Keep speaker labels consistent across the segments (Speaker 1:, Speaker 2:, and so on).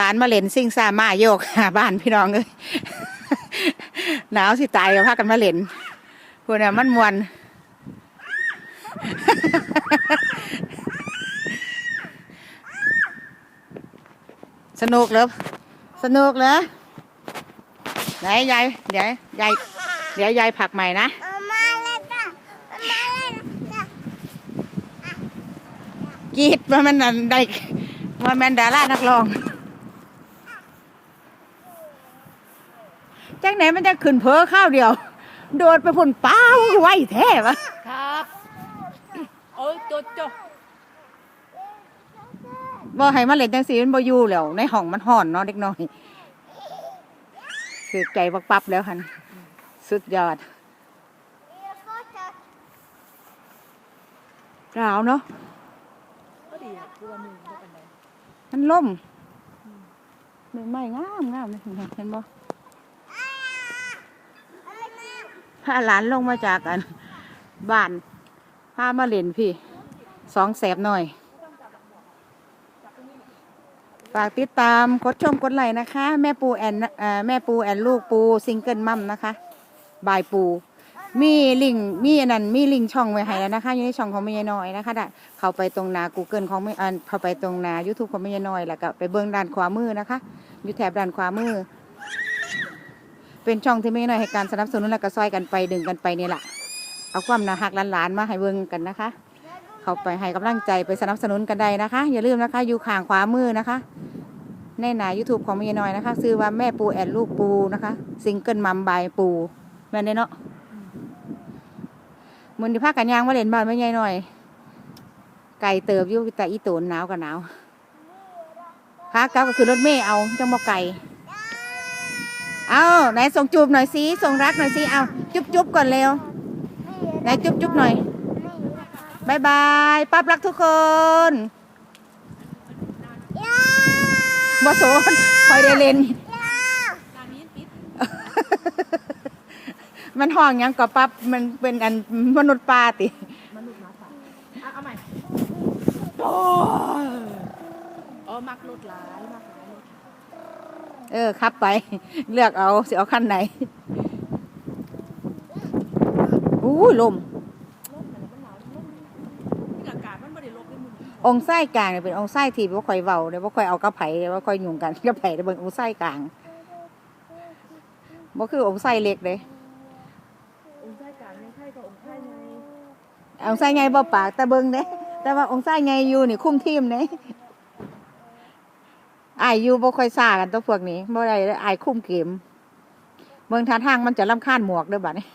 Speaker 1: หลานมาเล่นซิ่งซ่ามาโยกหาบ้านพี่น้องเลยหนาวสิตายก็พากันมาเล่นพูดน่ะมันมวนสนุกเหรอสนุกเหรอไหนยายเดี๋ยวยายเดี๋ยวยายผักใหม่นะ
Speaker 2: มาเลยจ้ะมาเลยจ้ะ
Speaker 1: กีดว่ามันนั่นได้ว่าแมนดารานักร้อง จังไหนมันจะขึ้นเพอข้าวเดียว โดดไปพุ่นเป้าไว้แท้ปะ
Speaker 3: ครับโอ้ยโจโจ
Speaker 1: บ่ให้มาเล่นจังสีมันบ่อยู่แล้ว ในห้องมันห่อนเนาะเด็กน้อยคือใจปักปับแล้วคันสุดยอด
Speaker 2: เดี๋ยวก็จะ
Speaker 1: หนาวเนาะ
Speaker 3: ก็ดีอะคือว่ามือไม่เป็นไร
Speaker 1: มันล่มหนึ่งไม้งามงามเลยเห็นบ่ พาหลานลงมาจากกันบ้านพามาเล่นพี่สองแสบหน่อย ฝากติดตามกดชมกดไลค์นะคะ แม่ปูแอนแม่ปูแอนลูกปูซิงเกิลมัมนะคะบายปู มีลิงมีอันนั้นมีลิงช่องไว้ให้แล้วนะคะอยู่ในช่องของแม่ยายน้อยนะคะได้เข้าไปตรงนา Google ของแม่อันเข้าไปตรงนา YouTube ของแม่ยายน้อยแล้วก็ไปเบื้องด้านขวามือนะคะ อยู่แถบด้านขวามือ เป็นช่องที่แม่น้อยให้การสนับสนุนและก็ซอยกันไปดึงกันไปนี่แหละเอาความน่าหักหลานๆมาให้เบิ่งกันนะคะ เข้าไปให้กำลังใจไปสนับสนุนกันได้นะคะ อย่าลืมนะคะอยู่ข้างขวามือนะคะ ในหนา YouTube ของแม่ยน้อยนะคะซื้อว่าแม่ปูแอนลูกปูนะคะซิงเกิลมัมบายปูแม่นเนาะมือที่พากันยางมาเล่นบ้านไม่ใหญ่หน่อย ไก่เติบอยู่แต่อีโตนหนาวกับหนาวพากลับก็คือรถเมย์เอาจังบ่ไก่ เอาไหนส่งจูบหน่อยสิส่งรักหน่อยสิเอาจุ๊บจุ๊บก่อนเร็วไหนจุ๊บจุ๊บหน่อยบายบายปั๊บรักทุกคนบ่โสนคอยได้เล่น
Speaker 3: การนี้ปิด
Speaker 1: มันห้องหยังก็ปั๊บมันเป็นอันมนุษย์ป้าติ
Speaker 3: มนุษย์หมาป่าอะเอาใหม่โอ้ยอ๋อมักรถหลายมักหลายรถ
Speaker 1: เออครับไป เลือกเอาสิเอาขั้นไหนอู้ยลม
Speaker 3: รถอะไรมันหนาวรถนี่อากาศมันไม่ได้ลบด้วยมึง
Speaker 1: องค์ไส้กลางเนี่ยเป็นองค์ไส้ที่ว่าคอยเว้าเนี่ยว่าคอยเอากระไผ่ว่าคอยหยุ่งกันกระไผ่แต่เบิ่งองค์ไส้กลางบ่คือองค์ไส้เล็กเลย
Speaker 3: องค์ชายกลางยังไข่กับองค์ชายใน
Speaker 1: องค์ไส้ไงบ่ปากแต่เบิ่งเด้แต่ว่าองค์ไส้ไงอยู่นี่คุ้มทีมเด้ อายอยู่บ่ค่อยซ่ากันตัวพวกนี้บ่ได้อายคุ้มเกมเบิ่งท่าทางมันจะรำคาญหมวกเด้อบัดนี้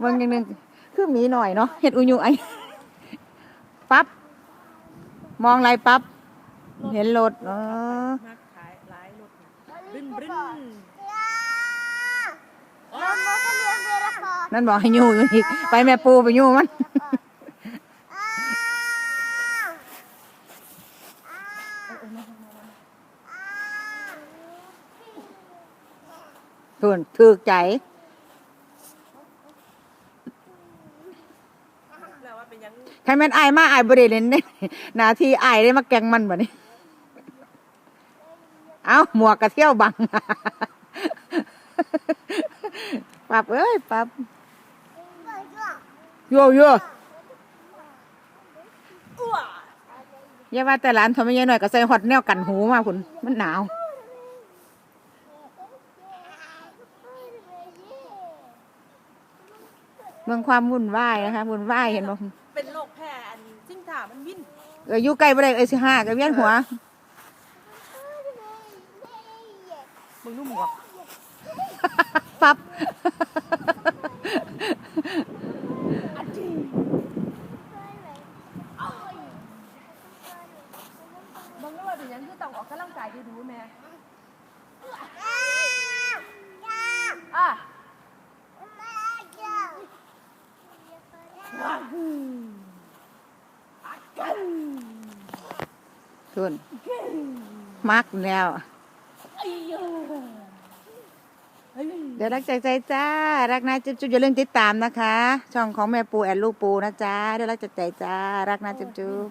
Speaker 1: เบิ่งอย่างหนึงคือหมีหน่อยเนาะเฮ็ดอุยุไอปั๊บมองอะไรปั๊บเห็นรถอ๋อ
Speaker 3: มักขายหลายรถบึ้นบึ้น
Speaker 2: เรามาเรียนเวลาก่อน
Speaker 1: นั่นบอกให้อยู่อยู่อีกไปแม่ปูไปอยู่มัน ส่วนถือกใจ
Speaker 3: แล้วว่าเป็นยัง
Speaker 1: ใครแม่นอายมาอายบริเล่นได้หนาทีอายได้มาแกล้งมันบ่นี้เอาหมวกกระเที่ยวบังปับเอ้ยปับโยโย่
Speaker 3: อ้ว
Speaker 1: อย่าว่าแต่หลานทำไมยังหน่อยก็ใส่ฮอตแนวกันหูมาคุณมันหนาว เมืองความวุ่นวายนะคะวุ่นวายเห็นบ่
Speaker 3: เป็นโรคแพ้อันซิ่งถามันวิ่น
Speaker 1: เอออยู่ใกล้บ่ได้เอ้ยสิห้าก็เวียนหัว
Speaker 3: มึงนุ่มหัวก
Speaker 1: ปั๊บ
Speaker 3: มึงก็ว่าเป็นยังคือต้องออกกำลังกายดูๆแม่อะ
Speaker 1: ทุนมักแล้วเดี๋ยวรักใจใจจ้า รักนะจุ๊บจุ๊บอย่าลืมติดตามนะคะ ช่องของแม่ปูแอนลูกปูนะจ้าเดี๋ยวรักใจใจจ้า รักนะจุ๊บจุ๊บ